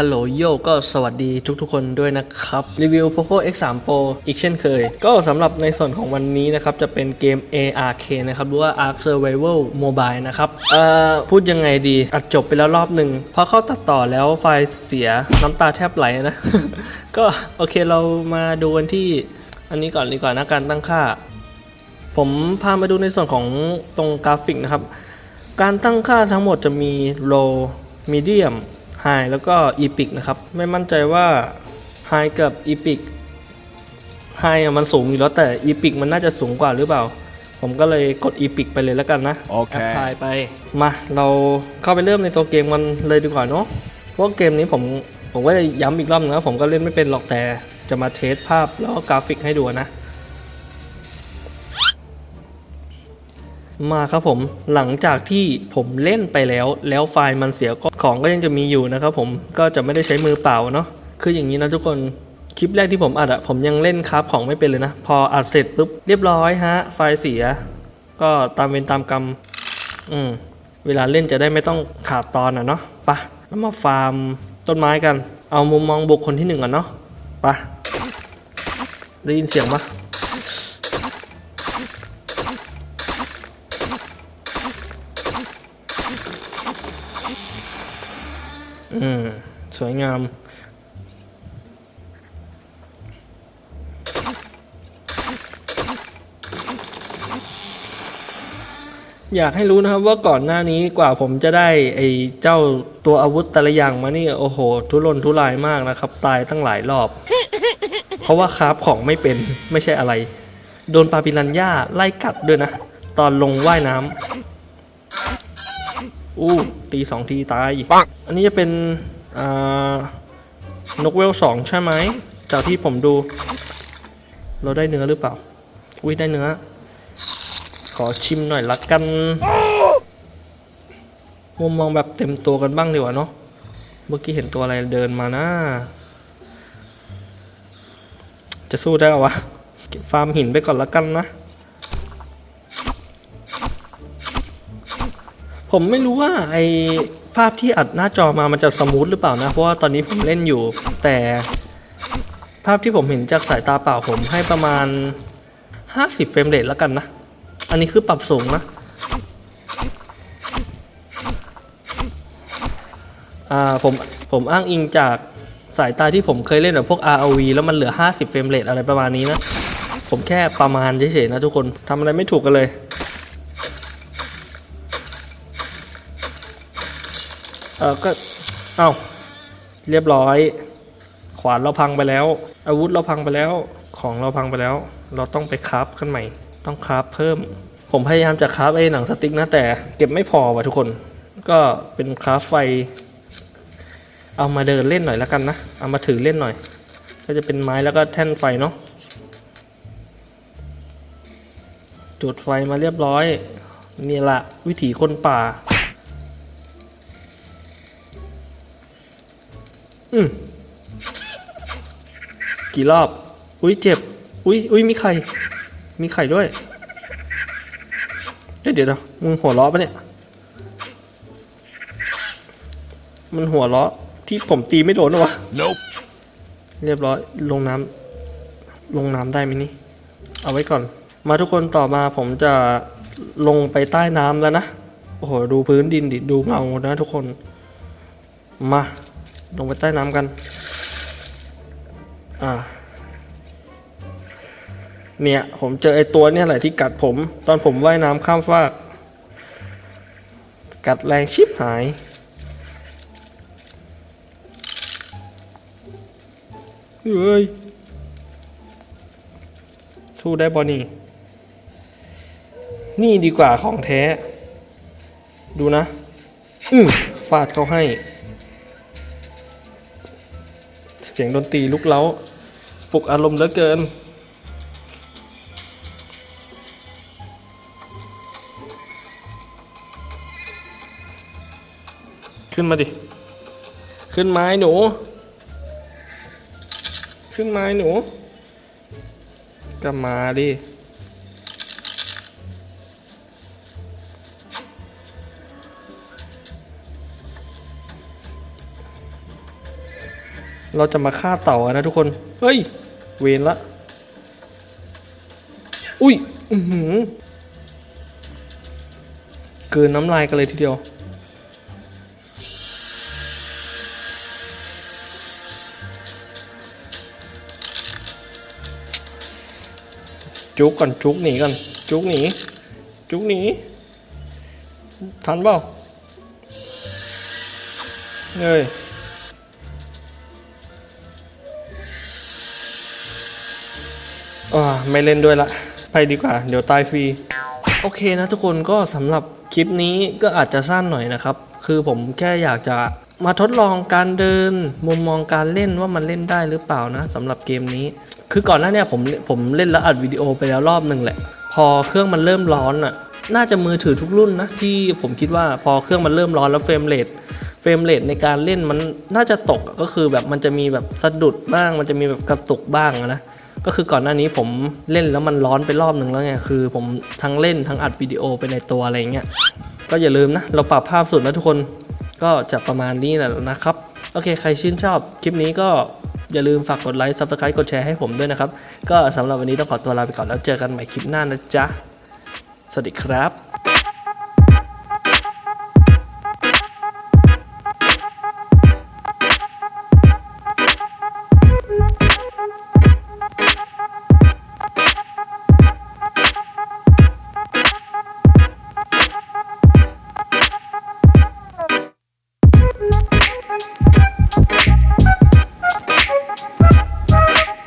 ฮัลโหลโยก็สวัสดีทุกๆ คนด้วยนะครับ รีวิว Poco X3 Pro อีกเช่นเคย ก็สำหรับในส่วนของวันนี้นะครับ จะเป็นเกม ARK นะครับ หรือว่า Ark Survival Mobile นะครับเอ่อพูดยังไงดีอัดจบไปแล้วรอบหนึ่งพอเข้าตัดต่อแล้วไฟล์เสียน้ำตาแทบไหลนะ ก็โอเคเรามาดูกันที่อันนี้ก่อนดีกว่านะการตั้งค่า ผมพามาดูในส่วนของตรงกราฟิกนะครับ การตั้งค่าทั้งหมดจะมี low medium high แล้วก็ epic นะครับ ไม่มั่นใจว่า high กับ epic high อะมันสูงอยู่แล้วแต่ epic มันน่าจะสูงกว่าหรือเปล่า ผมก็เลยกด epic ไปเลยแล้วกันนะโอเค apply ไป มาเราเข้าไปเริ่มในตัวเกมกันเลยดีกว่าเนาะเพราะว่าเกมนี้ผมผมก็จะย้ำอีกรอบนึงนะผมก็เล่นไม่เป็นหรอกแต่จะมาเทสภาพแล้วก็กราฟิกให้ดูนะ มาครับผมหลังจากที่ผมเล่นไปแล้ว แล้วไฟล์มันเสียก็ของก็ยังจะมีอยู่นะครับผมก็จะไม่ได้ใช้มือเปล่าเนาะคืออย่างนี้นะทุกคนคลิปแรกที่ผมอัดอะผมยังเล่นคราฟของไม่เป็นเลยนะ พออัดเสร็จปุ๊บเรียบร้อยฮะ ไฟล์เสีย ก็ตามเวรตามกรรมอืมเวลาเล่นจะได้ไม่ต้องขาดตอนอะเนาะไปะแล้วมาฟาร์มต้นไม้กัน เอามุมมองบุคคลที่หนึ่งก่อนเนาะไปะได้ยินเสียงปะ อืม สวยงาม อยากให้รู้นะครับว่าก่อนหน้านี้กว่าผมจะได้ไอ้เจ้าตัวอาวุธแต่ละอย่างมานี่ โอ้โห ทุรนทุรายมากนะครับ ตายตั้งหลายรอบ เพราะว่าคราฟของไม่เป็นไม่ใช่อะไร โดนปาปิรันย่าไล่กัดด้วยนะ ตอนลงว่ายน้ำ อู้ตีสองทีตายอันนี้จะเป็นอ่านกเวลสองใช่ไหมจากที่ผมดู เราได้เนื้อหรือเปล่า อุ้ยได้เนื้อ ขอชิมหน่อยละกันมุมมองแบบเต็มตัวกันบ้างดีกว่าเนาะเมื่อกี้เห็นตัวอะไรเดินมานะจะสู้ได้เหรอวะเก็บฟาร์มหินไปก่อนละกันนะ ผมไม่รู้ว่าไอภาพที่อัดหน้าจอมามันจะสมูทหรือเปล่านะ เพราะว่าตอนนี้ผมเล่นอยู่ แต่ภาพที่ผมเห็นจากสายตาเปล่าผมให้ประมาณ 50 เฟรมเรทแล้วกันนะ อันนี้คือปรับสูงนะอ่าผมผมอ้างอิงจากสายตาที่ผมเคยเล่นแบบพวก ROV แล้วมันเหลือ 50 เฟรมเรทอะไรประมาณนี้นะ ผมแค่ประมาณเฉยๆนะทุกคนทำอะไรไม่ถูกกันเลย เออก็เอ้าเรียบร้อย ขวานเราพังไปแล้ว อาวุธเราพังไปแล้ว ของเราพังไปแล้ว เราต้องไปคราฟกันใหม่ ต้องคราฟเพิ่ม ผมพยายามจะคราฟไอ้หนังสติ๊กนะแต่เก็บไม่พอว่ะทุกคน ก็เป็นคราฟไฟ เอามาเดินเล่นหน่อยแล้วกันนะ เอามาถือเล่นหน่อย ก็จะเป็นไม้แล้วก็แท่นไฟเนาะ จุดไฟมาเรียบร้อยนี่ละวิถีคนป่า อืมกี่รอบ อุ้ยเจ็บ อุ้ยอุ้ยมีไข่ มีไข่ด้วย เดี๋ยวเดี๋ยวเดี๋ยวมึงหัวเราะปะเนี่ย มันหัวเราะที่ผมตีไม่โดนหรอวะ Nope. เรียบร้อย ลงน้ำลงน้ำได้ไหมนี่ เอาไว้ก่อน มาทุกคนต่อมาผมจะลงไปใต้น้ำแล้วนะ โอ้โห ดูพื้นดินดิ ดูเงานะทุกคน มา ลงไปใต้น้ำกัน อ่า เนี่ย ผมเจอไอ้ตัวเนี่ยแหละที่กัดผม ตอนผมว่ายน้ำข้ามฟาก กัดแรงชิบหาย เฮ้ย สู้ได้บอนี่ นี่ดีกว่าของแท้ ดูนะ อืฟาดเขาให้ สียงดนตรีลุกเล้าปลุกอารมณ์เหลือเกิน ขึ้นมาดิ ขึ้นไม้หนู ขึ้นไม้หนูกลับมาดิ เราจะมาฆ่าเต่านะทุกคน เฮ้ย เวนละ อุ้ย อือหือเกินน้ำลายกันเลยทีเดียว จุกก่อนจุกหนีก่อนจุกหนีจุกหนีทันเปล่าเอ้ย อ่าไม่เล่นด้วยละไปดีกว่า เดี๋ยวตายฟรี โอเคนะทุกคนก็สำหรับคลิปนี้ก็อาจจะสั้นหน่อยนะครับ คือผมแค่อยากจะมาทดลองการเดินมุมมองการเล่นว่ามันเล่นได้หรือเปล่านะสำหรับเกมนี้ คือก่อนหน้านี้ผมผมเล่นแล้วอัดวิดีโอไปแล้วรอบหนึ่งแหละ พอเครื่องมันเริ่มร้อนอะน่าจะมือถือทุกรุ่นนะที่ผมคิดว่าพอเครื่องมันเริ่มร้อนแล้วเฟรมเรทเฟรมเรทในการเล่นมันน่าจะตกก็คือแบบมันจะมีแบบสะดุดบ้าง มันจะมีแบบกระตุกบ้างนะ ก็คือก่อนหน้านี้ผมเล่นแล้วมันร้อนไปรอบหนึ่งแล้วไงคือผมทั้งเล่นทั้งอัดวิดีโอไปในตัวอะไรเงี้ยก็อย่าลืมนะ เราปรับภาพสุดนะทุกคนก็จะประมาณนี้แหละนะครับ โอเค ใครชื่นชอบคลิปนี้ก็อย่าลืมฝากกดไลค์ Subscribe กดแชร์ให้ผมด้วยนะครับ ก็สำหรับวันนี้ต้องขอตัวลาไปก่อนแล้วเจอกันใหม่คลิปหน้านะจ๊ะ สวัสดีครับ